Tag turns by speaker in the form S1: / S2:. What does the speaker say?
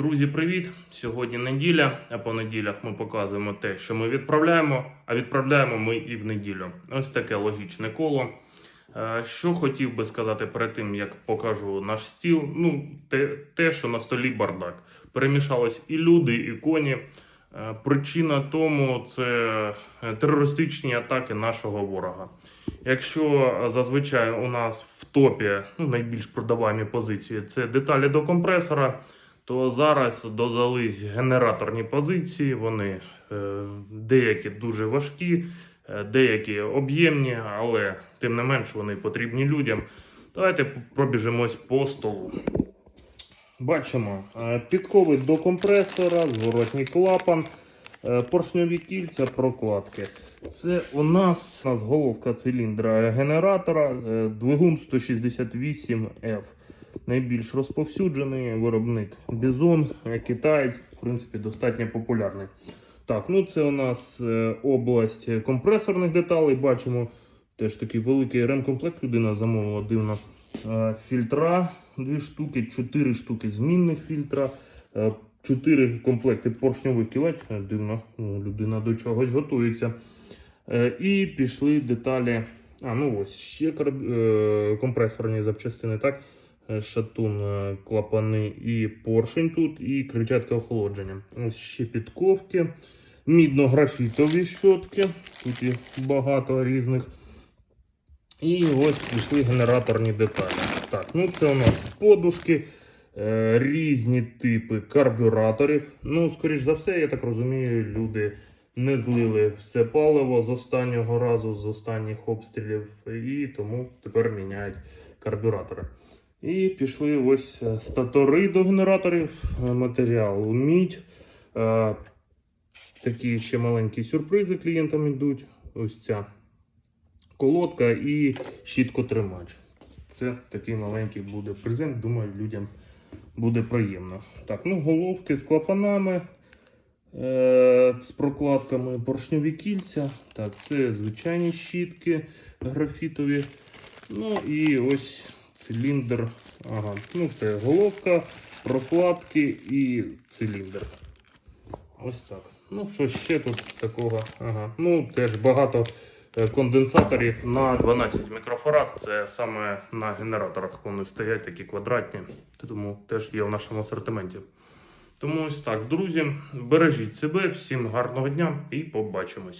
S1: Друзі, привіт! Сьогодні неділя, а по неділях ми показуємо те, що ми відправляємо, а відправляємо ми і в неділю. Ось таке логічне коло. Е, Що хотів би сказати перед тим, як покажу наш стіл. Ну, те, те що на столі бардак. Перемішались і люди, і коні. Е, Причина тому це терористичні атаки нашого ворога. Якщо зазвичай у нас в топі ну, найбільш продаваемі позиції це деталі до компресора, то зараз додались генераторні позиції. Вони е, деякі дуже важкі, е, деякі об'ємні, але тим не менш вони потрібні людям. Давайте пробіжимось по столу. Бачимо е, підкови до компресора, зворотній клапан, поршньові кільця, прокладки. Це у нас, у нас головка циліндра генератора, двигун 168F. Найбільш розповсюджений виробник Бізон, е, китаєць, в принципі, достатньо популярний. Так, ну це у нас е, область компресорних деталей. Бачимо теж такий великий ремкомплект. Людина замовила дивно. Е, Фільтра дві штуки, чотири штуки змінних фільтра, е, чотири комплекти поршньових кілець. Дивно, е, людина до чогось готується. І пішли деталі. А, ну ось ще компресорні запчастини, так? Е, Шатун, е, клапани і поршень тут, і кричатка охолодження. Ось ще мідно-графітові щотки. Тут їх багато різних. І ось пішли генераторні деталі. Так, ну це у нас подушки, е, різні типи карбюраторів. Ну, скоріш за все, я так розумію, люди не злили все паливо з останнього разу, з останніх обстрілів, і тому тепер міняють карбюратори. І пішли ось е, статори до генераторів, е, матеріал мідь. Е, Такі ще маленькі сюрпризи клієнтам йдуть. Ось ця колодка і щіткотримач. Це такий маленький буде презент. Думаю, людям буде приємно. Так, ну головки з клапанами, е- з прокладками поршньові кільця. Так, це звичайні щітки графітові. Ну і ось циліндр. Ага, ну це головка, прокладки і циліндр. Ось так. Ну, що ще тут такого? Ага. Ну, теж багато е, конденсаторів на 12 мікрофарад. Це саме на генераторах вони стоять такі квадратні, тому теж є в нашому асортименті. Тому ось так, друзі, бережіть себе, всім гарного дня і побачимось.